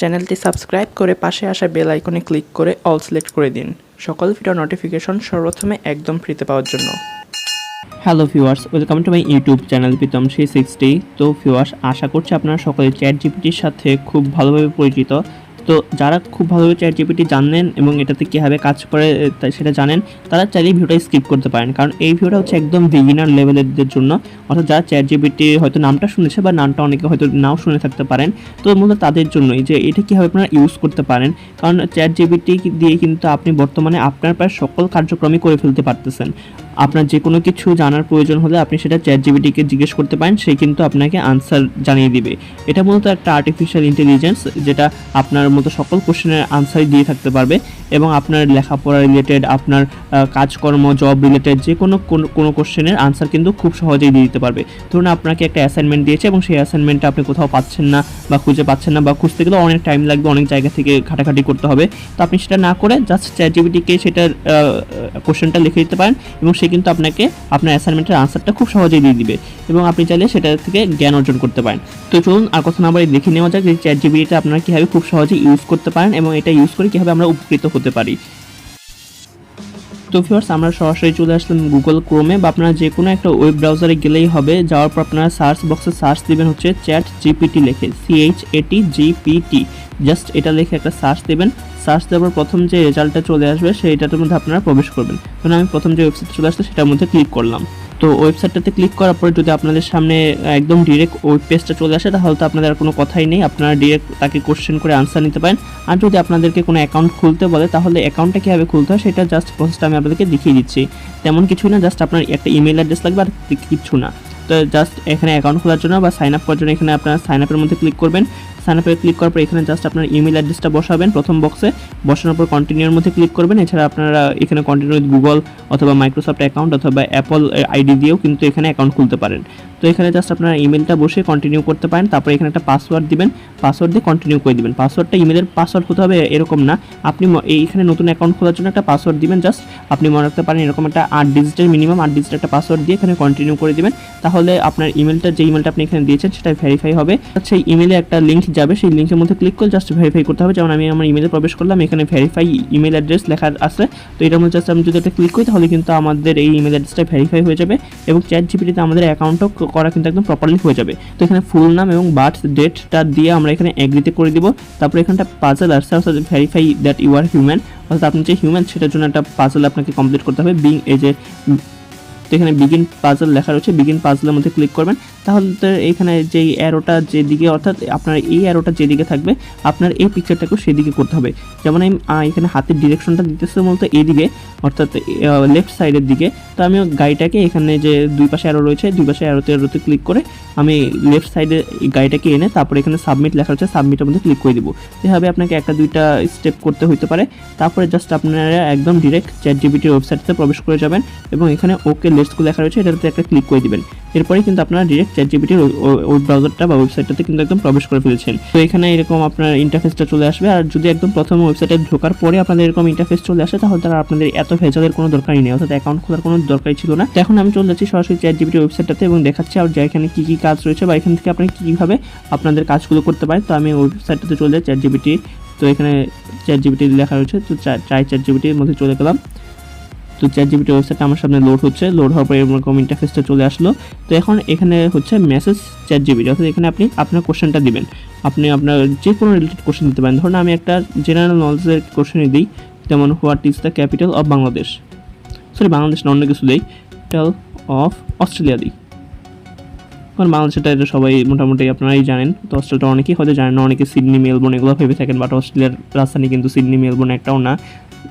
চ্যানেলটি সাবস্ক্রাইব করে পাশে আসা বেল আইকনে ক্লিক করে অল সিলেক্ট করে দিন। সকল ভিডিও নোটিফিকেশন সর্বপ্রথমে একদম ফ্রিতে পাওয়ার জন্য। Hello viewers welcome to my YouTube channel Pritam C sixty তো ভিউয়ার্স আশা করছি আপনারা সকলে চ্যাট জিপিটির সাথে খুব ভালোভাবে পরিচিত। তো যারা খুব ভালোভাবে চ্যাট জিপিটি জানেন এবং এটাতে কীভাবে কাজ করে সেটা জানেন, তারা চাইলেই ভিডিওটা স্কিপ করতে পারেন। কারণ এই ভিডিওটা হচ্ছে একদম বিগিনার লেভেলের জন্য। অর্থাৎ যারা চ্যাট জিপিটি হয়তো নামটা শুনেছে বা নামটা অনেকে হয়তো নাও শুনে থাকতে পারেন। তো মূলত তাদের জন্যই যে এটা কীভাবে আপনারা ইউজ করতে পারেন। কারণ চ্যাট জিপিটি দিয়ে কিন্তু আপনি বর্তমানে আপনার প্রায় সকল কার্যক্রমই করে ফেলতে পারতেছেন। আপনার যে কোনো কিছু জানার প্রয়োজন হলে আপনি সেটা চ্যাট জিবিটিকে জিজ্ঞেস করতে পারেন, সে কিন্তু আপনাকে আনসার জানিয়ে দিবে। এটা মূলত একটা আর্টিফিশিয়াল ইন্টেলিজেন্স যেটা আপনার মতো সকল কোশ্চেনের আনসার দিয়ে থাকতে পারবে এবং আপনার লেখাপড়া রিলেটেড আপনার কাজকর্ম জব রিলেটেড যে কোনো, কোনো- কোনো কোশ্চেনের আনসার কিন্তু খুব সহজেই দিয়ে দিতে পারবে। ধরুন আপনাকে একটা অ্যাসাইনমেন্ট দিয়েছে এবং সেই অ্যাসাইনমেন্টটা আপনি কোথাও পাচ্ছেন না বা খুঁজে পাচ্ছেন না বা খুঁজতে গেলে অনেক টাইম লাগবে, অনেক জায়গা থেকে ঘাটাঘাটি করতে হবে। তো আপনি সেটা না করে জাস্ট চ্যাট জিবিটিকে সেটার কোশ্চেনটা লিখে দিতে পারেন এবং সে কিন্তু আপনাকে আপনার অ্যাসাইনমেন্টের আনসারটা খুব সহজেই দিয়ে দিবে এবং আপনি চাইলে সেটা থেকে জ্ঞান অর্জন করতে পারেন। তো চলুন আর কথা না বলে দেখে নেওয়া যাক যে চ্যাট জিবিটা আপনারা কীভাবে খুব সহজে ইউজ করতে পারেন এবং এটা ইউজ করে কীভাবে আমরা উপকৃত হতে পারি। তো ফিওর্স আমরা সরাসরি চলে আসলাম গুগল ক্রোমে বা আপনারা যে কোনো একটা ওয়েব ব্রাউজারে গেলেই হবে। যাওয়ার পর আপনারা সার্চ বক্সে সার্চ দিবেন হচ্ছে চ্যাট জিপিটি লেখে C H A T GPT just এটা লিখে একটা সার্চ দেবেন। সার্চ দেওয়ার পর প্রথম যে রেজাল্টটা চলে আসবে, সেইটার মধ্যে আপনারা প্রবেশ করবেন। কারণ আমি প্রথম যে ওয়েবসাইট চলে আসলো সেটার মধ্যে ক্লিক করলাম। তো ওয়েবসাইটটাতে ক্লিক করার পরে যদি আপনাদের সামনে একদম ডিরেক্ট ওয়েব পেজটা চলে আসে, তাহলে তো আপনাদের কোনো কথাই নেই। আপনারা ডিরেক্ট তাকে কোশ্চেন করে আনসার নিতে পারেন। আর যদি আপনাদেরকে কোনো অ্যাকাউন্ট খুলতে বলে, তাহলে অ্যাকাউন্টটা কীভাবে খুলতে হয় সেটা জাস্ট প্রসেসটা আমি আপনাদেরকে দেখিয়ে দিচ্ছি। তেমন কিছুই না জাস্ট আপনার একটা ইমেল অ্যাড্রেস লাগবে, আর কিছু না। তো জাস্ট এখানে অ্যাকাউন্ট খোলার জন্য বা সাইন আপ করার জন্য এখানে আপনারা সাইন আপের মধ্যে ক্লিক করবেন। সাইন আপে ক্লিক করার পর এখানে জাস্ট আপনার ইমেল অ্যাড্রেসটা বসাবেন প্রথম বক্সে বসানোর পর কন্টিনিউর মধ্যে ক্লিক করবেন। এছাড়া আপনারা এখানে কন্টিনিউ গুগল অথবা মাইক্রোসফট অ্যাকাউন্ট অথবা অ্যাপল আইডি দিয়েও কিন্তু এখানে অ্যাকাউন্ট খুলতে পারেন। তো এখানে জাস্ট আপনারা ইমেলটা বসে কন্টিনিউ করতে পারেন, তারপরে এখানে একটা পাসওয়ার্ড দিবেন পাসওয়ার্ড দিয়ে কন্টিনিউ করে দিবেন। পাসওয়ার্ডটা ইমেলের পাসওয়ার্ড হতে হবে এরকম না। আপনি এইখানে নতুন অ্যাকাউন্ট খোলার জন্য একটা পাসওয়ার্ড দিবেন জাস্ট আপনি মনে রাখতে পারেন এরকম একটা আট ডিজিটের মিনিমাম আট ডিজিটের একটা পাসওয়ার্ড দিয়ে এখানে কন্টিনিউ করে দিবেন। তাহলে আপনার ইমেলটা যে ইমেলটা আপনি এখানে দিয়েছেন, সেটা ভেরিফাই হবে। সেই ইমেলে একটা লিঙ্ক যাবে, সেই লিঙ্কের মধ্যে ক্লিক করে জাস্ট ভেরিফাই করতে হবে। যেমন আমি আমার ইমেলে প্রবেশ করলাম, এখানে ভেরিফাই ইমেল অ্যাড্রেস লেখা আছে। তো এটার মধ্যে জাস্ট আমি যদি এটা ক্লিক করি, তাহলে কিন্তু আমাদের এই ইমেল অ্যাড্রেসটা ভেরিফাই হয়ে যাবে। এবং চ্যাট জিপিটিতে আমাদের অ্যাকাউন্টও করা কিন্তু একদম প্রপারলি হয়ে যাবে। তো এখানে ফুল নাম এবং বার্থ ডেটটা দিয়ে আমরা এখানে এগ্রিতে করে দিব। তারপরে এখানটা পাজেল আসছে অর্থাৎ verify that you are human অর্থাৎ আপনি যে হিউম্যান সেটার জন্য একটা পাজেল আপনাকে কমপ্লিট করতে হবে। বিং এজ যে তো এখানে বিগিন পাজল লেখা রয়েছে। বিগিন পাজলের মধ্যে ক্লিক করবেন। তাহলে এখানে যেই অ্যারোটা যেদিকে, অর্থাৎ আপনার এই অ্যারোটা যেদিকে থাকবে, আপনার এই পিকচারটাকেও সেদিকে করতে হবে। যেমন আমি এখানে হাতের ডিরেকশনটা দিতেছে মূলত এইদিকে অর্থাৎ লেফট সাইডের দিকে। তো আমি গাড়িটাকে এখানে যে দুই পাশে অ্যারো রয়েছে, দুই পাশে অ্যারোতে অ্যারোতে ক্লিক করে আমি লেফট সাইডে গাড়িটাকে এনে তারপরে এখানে সাবমিট লেখা রয়েছে সাবমিটের মধ্যে ক্লিক করে দিব। এভাবে আপনাকে একটা দুইটা স্টেপ করতে হইতে পারে। তারপরে জাস্ট আপনারা একদম ডিরেক্ট চ্যাট জিবিটির ওয়েবসাইটে প্রবেশ করে যাবেন এবং এখানে ওকে লেটসকে লেখা রয়েছে, এটাতে একটা ক্লিক করে দিবেন। এরপরে কিন্তু আপনারা ডিরেক্ট চ্যাট জিবিটির ওই ব্রাউজারটা বা ওয়েবসাইটটাতে কিন্তু একদম প্রবেশ করে ফেলেছেন। তো এখানে এরকম আপনার ইন্টারফেসটা চলে আসবে। আর যদি একদম প্রথম ওয়েবসাইটে ঢোকার পরে আপনাদের এরকম ইন্টারফেস চলে আসে, তাহলে তারা আপনাদের এত ভেজালের কোনো দরকারই নেই। অর্থাৎ অ্যাকাউন্ট খোলার কোনো দরকারই ছিল না। এখন আমি চলে যাচ্ছি সরাসরি চ্যাট জিবিটি ওয়েবসাইটটাতে এবং দেখাচ্ছি আর যে এখানে কী কী কাজ রয়েছে বা এখান থেকে আপনি কীভাবে আপনাদের কাজগুলো করতে পারেন। তো আমি ওয়েবসাইটটাতে চলে যাই চ্যাট জিবিটি তো এখানে চ্যাট জিবিটি লেখা রয়েছে। তো ট্রাই চ্যাট জিবিটির মধ্যে চলে গেলাম। তো চ্যাট জিবিটি ওয়েবসাইটটা আমার সামনে লোড হচ্ছে। লোড হওয়ার পরে এরকম ইন্টারফেসটা চলে আসলো। তো এখন এখানে হচ্ছে মেসেজ চ্যাট জিবিটি অর্থাৎ এখানে আপনি আপনার কোশ্চেনটা দিবেন। আপনি আপনার যে কোনো রিলেটেড কোশ্চেন দিতে পারেন। ধরুন আমি একটা জেনারেল নলেজের কোশ্চেনই দিই, যেমন what is the capital of Bangladesh sorry Bangladesh না, অন্য কিছু দিই। ক্যাপিটাল অফ অস্ট্রেলিয়া দিই। কারণ বাংলাদেশটা এটা সবাই মোটামুটি আপনারাই জানেন। তো অস্ট্রেলিয়াটা অনেকেই হয়তো জানেন অনেকে সিডনি মেলবোর্ন এগুলো ভেবে থাকেন। বাট অস্ট্রেলিয়ার রাজধানী কিন্তু সিডনি মেলবোর্ন একটাও না।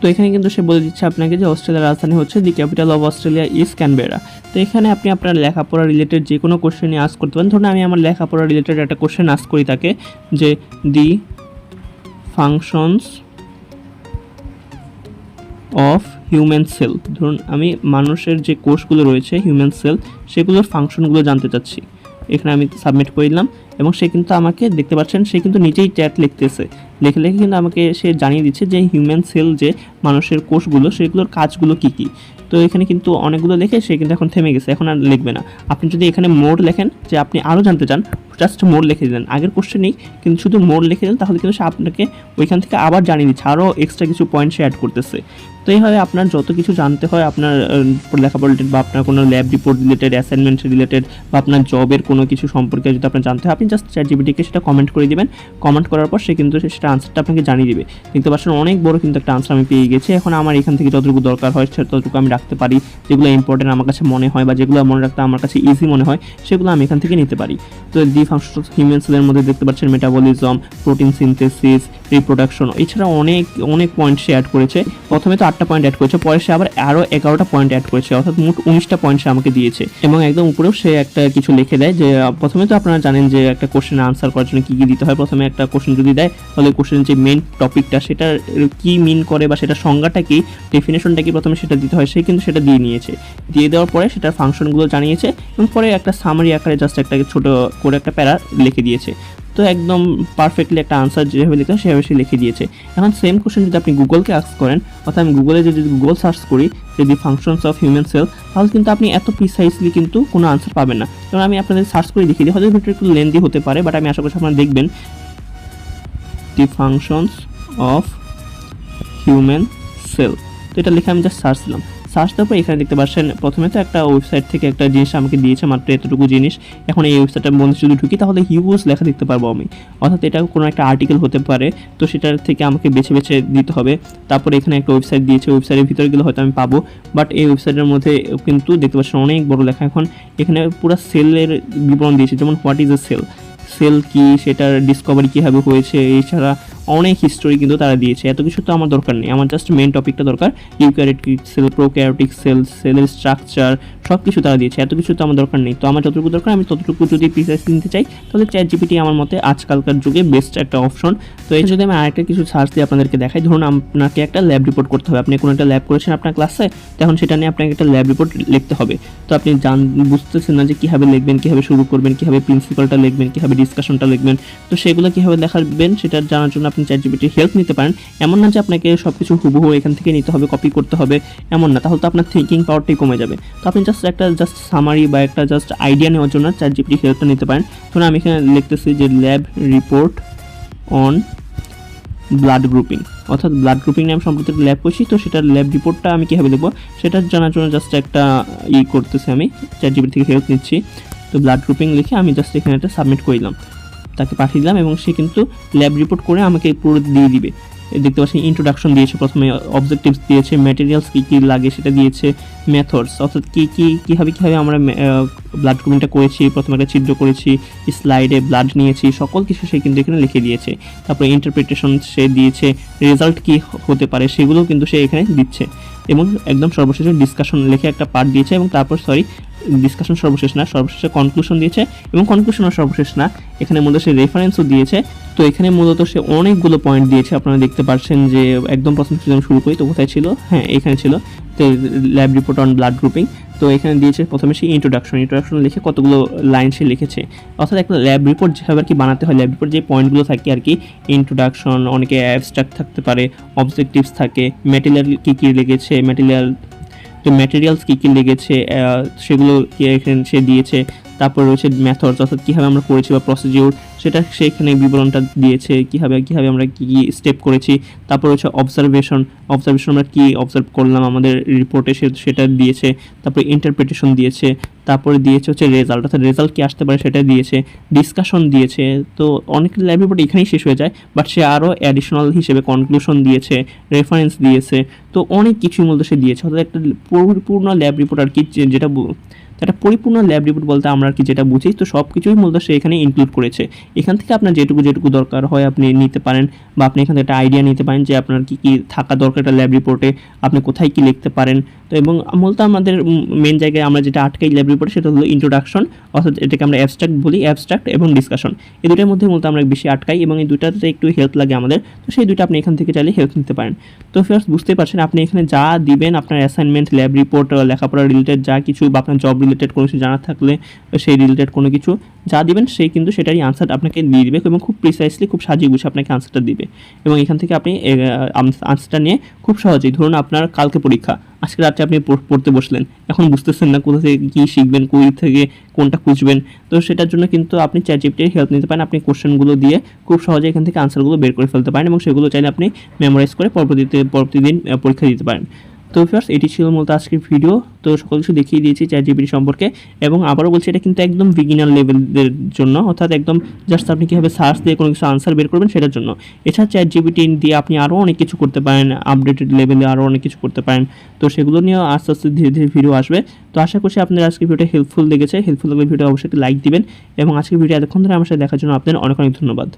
তো এখানে কিন্তু সে বলে দিচ্ছে আপনাকে যে অস্ট্রেলিয়ার রাজধানী হচ্ছে the capital of Australia is Canberra. তো এখানে আপনি আপনার লেখাপড়া রিলেটেড যে কোনো কোশ্চেনই আস করতে পারেন। ধরুন আমি আমার লেখাপড়া রিলেটেড একটা কোশ্চেন আস করি তাকে, যে the functions of human cell ধরুন আমি মানুষের যে কোষগুলো রয়েছে হিউম্যান সেল সেগুলোর ফাংশনগুলো জানতে চাচ্ছি। এখানে আমি সাবমিট করে দিলাম এবং সে কিন্তু আমাকে দেখতে পাচ্ছেন, সে কিন্তু নিজেই চ্যাট লিখতেছে। লিখে লেখে কিন্তু আমাকে সে জানিয়ে দিচ্ছে যে হিউম্যান সেল যে মানুষের কোষগুলো, সেগুলোর কাজগুলো কী কী। তো এখানে কিন্তু অনেকগুলো লেখে, সে কিন্তু এখন থেমে গেছে, এখন আর লিখবে না। আপনি যদি এখানে মোড লেখেন, যে আপনি আরও জানতে চান জাস্ট মোড লিখে দিলেন। আগের কোশ্চেনেই কিন্তু শুধু মোড লিখে দিলেন, তাহলে কিন্তু সে আপনাকে ওইখান থেকে আবার জানিয়ে দিচ্ছে, আরও এক্সট্রা কিছু পয়েন্ট সে অ্যাড করতেছে। তো এইভাবে আপনার যত কিছু জানতে হয়, আপনার লেখাপড়া রিলেটেড বা আপনার কোনো lab report related assignment related বা আপনার জবের কোনো কিছু সম্পর্কে যদি আপনার জানতে হয়, আপনি জাস্ট চ্যাট জিবিটিকে সেটা কমেন্ট করে দিবেন। কমেন্ট করার পর সে কিন্তু সেটা আনসারটা আপনাকে জানিয়ে দেবে। দেখতে পাচ্ছেন অনেক বড় কিন্তু একটা আনসার আমি পেয়ে গেছি। এখন আমার এখান থেকে যতটুকু দরকার হয় ততটুকু আমি রাখতে পারি। যেগুলো ইম্পর্টেন্ট আমার কাছে মনে হয় বা যেগুলো মনে রাখতে আমার কাছে ইজি মনে হয়, সেগুলো আমি এখান থেকে নিতে পারি। দি ফাংশন মধ্যে দেখতে পাচ্ছেন মেটাবলিজম প্রোটিন সিনথেসিস রিপ্রোডাকশন এছাড়া অনেক অনেক পয়েন্ট সে অ্যাড করেছে। প্রথমে তো আটটা পয়েন্ট অ্যাড করেছে, পরে সে আবার আরও এগারোটা পয়েন্ট অ্যাড করেছে, অর্থাৎ মোট উনিশটা পয়েন্ট সে আমাকে দিয়েছে। এবং একদম উপরেও সে একটা কিছু লিখে দেয় যে, প্রথমে তো আপনারা জানেন যে একটা কোশ্চেন আনসার করার জন্য কী কী দিতে হয়, প্রথমে একটা কোশ্চেন যদি দেয়, তাহলে কোশ্চেন যে মেন টপিকটা সেটা কি মিন করে বা সেটা সংজ্ঞাটা কি ডেফিনেশনটা কি প্রথমে সেটা দিতে হয়, সে কিন্তু সেটা দিয়ে নিয়েছে। দিয়ে দেওয়ার পরে সেটার ফাংশনগুলো জানিয়েছে, এবং পরে একটা সামারি আকারে জাস্ট একটা ছোট করে একটা প্যারা লিখে দিয়েছে। তো একদম পারফেক্টলি একটা আনসার যেভাবে হয় সেভাবে সে লিখে দিয়েছে। এখন সেম কোশ্চেন যদি আপনি গুগলকে আস্ক করেন, অর্থাৎ আমি গুগলে যদি গুগল সার্চ করি, যদি ফাংশনস অফ হিউম্যান সেল তাহলে কিন্তু আপনি এত প্রিসাইসলি কিন্তু কোনো আনসার পাবেন না। কারণ আমি আপনাদের সার্চ করে দেখিয়ে দিই, হয়তো ভিডিওটা একটু লেন্দি হতে পারে বাট আমি আশা করছি আপনারা দেখবেন। The functions of human cell তো এটা লিখে আমি জাস্ট সার্চ দিলাম। সার্চ দেওয়ার এখানে দেখতে পাচ্ছেন, প্রথমে তো একটা ওয়েবসাইট থেকে একটা জিনিস আমাকে দিয়েছে মাত্র এতটুকু জিনিস। এখন এই ওয়েবসাইটের মধ্যে যদি ঢুকি, তাহলে হিউজ লেখা দেখতে পারব আমি। অর্থাৎ এটা কোনো একটা আর্টিকেল হতে পারে, তো সেটার থেকে আমাকে বেছে বেছে দিতে হবে। তারপরে এখানে একটা ওয়েবসাইট দিয়েছে ওয়েবসাইটের ভিতরে গেলে হয়তো আমি পাবো। বাট এই ওয়েবসাইটের মধ্যে কিন্তু দেখতে পাচ্ছেন অনেক বড় লেখা এখন। এখানে পুরো সেলের বিবরণ দিয়েছে, যেমন what is a cell cell কি, সেটার ডিসকভারি কীভাবে হয়েছে, এছাড়া অনেক হিস্টোরি কিন্তু তারা দিয়েছে। এত কিছু তো আমার দরকার নেই। আমার জাস্ট মেন টপিকটা দরকার। ইউক্যারিটিক সেল প্রোক্যারিটিক সেল সেলের স্ট্রাকচার সব কিছু তারা দিয়েছে। এত কিছু তো আমার দরকার নেই। তো আমার যতটুকু দরকার, আমি ততটুকু যদি প্রিসাইজ নিতে চাই, তাহলে চ্যাট জিপিটি আমার মতে আজকালকার যুগে বেস্ট একটা অপশন তো এই যদি আমি আরেকটা কিছু সার্চ দিয়ে আপনাদেরকে দেখাই। ধরুন, আপনাকে একটা ল্যাব রিপোর্ট করতে হবে। আপনি কোনো একটা ল্যাব করেছেন আপনার ক্লাসে তখন সেটা নিয়ে আপনাকে একটা ল্যাব রিপোর্ট লিখতে হবে। তো আপনি জান, বুঝতেছেন না যে কীভাবে লিখবেন, কীভাবে শুরু করবেন, কীভাবে প্রিন্সিপালটা লিখবেন, কীভাবে ডিসকাশনটা লিখবেন। তো সেগুলো কীভাবে দেখাবেন, সেটা জানার জন্য আপনি চ্যাট জিপিটির হেল্প নিতে পারেন। এমন না যে আপনাকে সব কিছু হুবহু এখান থেকে নিতে হবে কপি করতে হবে, এমন না। তাহলে তো আপনার থিঙ্কিং পাওয়ারটাই কমে যাবে। তো আপনি জাস্ট একটা জাস্ট সামারি বা একটা জাস্ট আইডিয়া নেওয়ার জন্য চ্যাট জিপিটির হেল্পটা নিতে পারেন। ধরুন আমি এখানে লিখতেছি যে lab report on blood grouping অর্থাৎ ব্লাড গ্রুপিং নিয়ে আমি সম্প্রতি ল্যাব করছি, তো সেটার ল্যাব রিপোর্টটা আমি কীভাবে দেবো সেটা জানার জন্য জাস্ট একটা ই করতেছি আমি চ্যাট জিপিটি থেকে হেল্প নিচ্ছি। তো ব্লাড গ্রুপিং লিখে আমি জাস্ট এখানে একটা সাবমিট করে দিলাম। তাকে পাঠিয়ে দিলাম এবং সে কিন্তু ল্যাব রিপোর্ট করে আমাকে পুরো দিয়ে দিবে। দেখতে পাচ্ছি ইন্ট্রোডাকশন দিয়েছে, প্রথমে অবজেক্টিভস দিয়েছে ম্যাটেরিয়ালস কী কী লাগে সেটা দিয়েছে মেথডস অর্থাৎ কী কী, কীভাবে কীভাবে আমরা ব্লাড গ্রুপিংটা করেছি, প্রথমে একটা ছিদ্র করেছি স্লাইডে ব্লাড নিয়েছি, সকল কিছু সে কিন্তু এখানে লিখে দিয়েছে। তারপরে ইন্টারপ্রিটেশন সে দিয়েছে রেজাল্ট কী হতে পারে সেগুলোও কিন্তু সে এখানে দিচ্ছে। এবং একদম সর্বশেষে ডিসকাশন লিখে একটা পার্ট দিয়েছে এবং তারপর সরি ডিসকাশন সর্বশেষ না, সর্বশেষে কনক্লুশন দিয়েছে এবং কনক্লুশনও সর্বশেষ না। এখানে মূলত সে রেফারেন্সও দিয়েছে। তো এখানে মূলত সে অনেকগুলো পয়েন্ট দিয়েছে, আপনারা দেখতে পাচ্ছেন যে একদম প্রথম যদি শুরু করি, তো কোথায় ছিল? হ্যাঁ এখানে ছিল। তো lab report on blood grouping তো এখানে দিয়েছে প্রথমে সে ইন্ট্রোডাকশন ইন্ট্রোডাকশন লিখে কতগুলো লাইন সে লিখেছে। অর্থাৎ একটা ল্যাব রিপোর্ট যেভাবে আর কি বানাতে হয় ল্যাব রিপোর্ট যে পয়েন্টগুলো থাকে আর কি ইন্ট্রোডাকশন অনেকে অ্যাবস্ট্রাক্ট থাকতে পারে অবজেক্টিভস থাকে ম্যাটেরিয়াল কী কী লেগেছে ম্যাটেরিয়াল ম্যাটেরিয়ালস কী কী লেগেছে সেগুলো এখানে সে দিয়েছে তারপর রয়েছে মেথডস অর্থাৎ কীভাবে আমরা করেছি বা প্রসিডিউর সেটা সেখানে বিবরণটা দিয়েছে, কীভাবে কীভাবে আমরা কী কী স্টেপ করেছি। তারপর হচ্ছে অবজারভেশন অবজারভেশন আমরা কী অবজার্ভ করলাম আমাদের রিপোর্টে সেটা দিয়েছে। তারপরে ইন্টারপ্রিটেশন দিয়েছে। তারপরে দিয়েছে হচ্ছে রেজাল্ট অর্থাৎ রেজাল্ট কী আসতে পারে সেটা দিয়েছে। ডিসকাশন দিয়েছে। তো অনেক ল্যাব রিপোর্ট এখানেই শেষ হয়ে যায় বাট সে আরও অ্যাডিশনাল হিসেবে কনক্লুশন দিয়েছে রেফারেন্স দিয়েছে। তো অনেক কিছুর মধ্যে সে দিয়েছে। অর্থাৎ একটা পরিপূর্ণ ল্যাব রিপোর্ট আর কি যেটা একটা পরিপূর্ণ ল্যাব রিপোর্ট বলতে আমরা কি যেটা বুঝি, তো সব কিছুই মূলত সে এখানে ইনক্লুড করেছে। এখান থেকে আপনার যেটুকু যেটুকু দরকার হয় আপনি নিতে পারেন বা আপনি এখান থেকে একটা আইডিয়া নিতে পারেন যে আপনার কি কি থাকা দরকার একটা ল্যাব রিপোর্টে আপনি কোথায় কি লিখতে পারেন। তো এবং মূলত আমাদের মেন জায়গায় আমরা যেটা আটকাই ল্যাব রিপোর্টে সেটা হলো ইন্ট্রোডাকশন অর্থাৎ এটাকে আমরা অ্যাবস্ট্রাক্ট বলি অ্যাবস্ট্রাক্ট এবং ডিসকাশন এই দুটার মধ্যে মূলত আমরা বেশি আটকাই এবং এই দুটাতে একটু হেল্প লাগে আমাদের, তো সেই দুটো আপনি এখান থেকে চাইলে হেল্প নিতে পারেন। তো ফার্স্ট বুঝতে পারছেন, আপনি এখানে যা দিবেন, আপনার অ্যাসাইনমেন্ট ল্যাব রিপোর্ট লেখাপড়া রিলেটেড যা কিছু বা আপনার জব রিলেটেড কোনো কিছু জানা থাকলে সেই রিলেটেড কোনো কিছু যা দিবেন, সেই কিন্তু সেটারই আনসার আপনাকে দিয়ে দিবে এবং খুব প্রিসাইসলি খুব সাজিয়ে গুছিয়ে আপনাকে আনসারটা দিবে। এবং এখান থেকে আপনি আনসারটা নিয়ে খুব সহজেই, ধরুন আপনার কালকে পরীক্ষা, আজকে রাত্রে আপনি পড়- পড়তে বসলেন, এখন বুঝতেছেন না কোথা থেকে কী শিখবেন, কই থেকে কোনটা খুঁজবেন, তো সেটার জন্য কিন্তু আপনি চ্যাট জিপিটির হেল্প নিতে পারেন, আপনি কোশ্চেনগুলো দিয়ে খুব সহজে এখান থেকে আনসারগুলো বের করে ফেলতে পারেন এবং সেগুলো চাইলে আপনি মেমোরাইজ করে পরবর্তীতে পরবর্তী দিন পরীক্ষা দিতে পারেন। তো ফিয়ার্স এটি ছিল মূলত আজকের ভিডিও তো সকল কিছু দেখিয়ে দিয়েছি চ্যাট জিপিটি সম্পর্কে। এবং আবারও বলছি, এটা কিন্তু একদম বিগিনার লেভেলের জন্য, অর্থাৎ একদম জাস্ট আপনি কীভাবে সার্চ দিয়ে কোনো কিছু আনসার বের করবেন সেটার জন্য। এছাড়া চ্যাট জিপিটি দিয়ে আপনি আরও অনেক কিছু করতে পারেন আপডেটেড লেভেলে আরও অনেক কিছু করতে পারেন। তো সেগুলো নিয়েও আস্তে আস্তে ধীরে ধীরে ভিডিও আসবে। তো আশা করছি আপনার আজকের ভিডিওটা হেল্পফুল লেগেছে। হেল্পফুল লাগলে ভিডিও অবশ্যই লাইক দিবেন। এবং আজকের ভিডিও এতক্ষণ ধরে আমার সাথে দেখার জন্য আপনাদের অনেক অনেক ধন্যবাদ।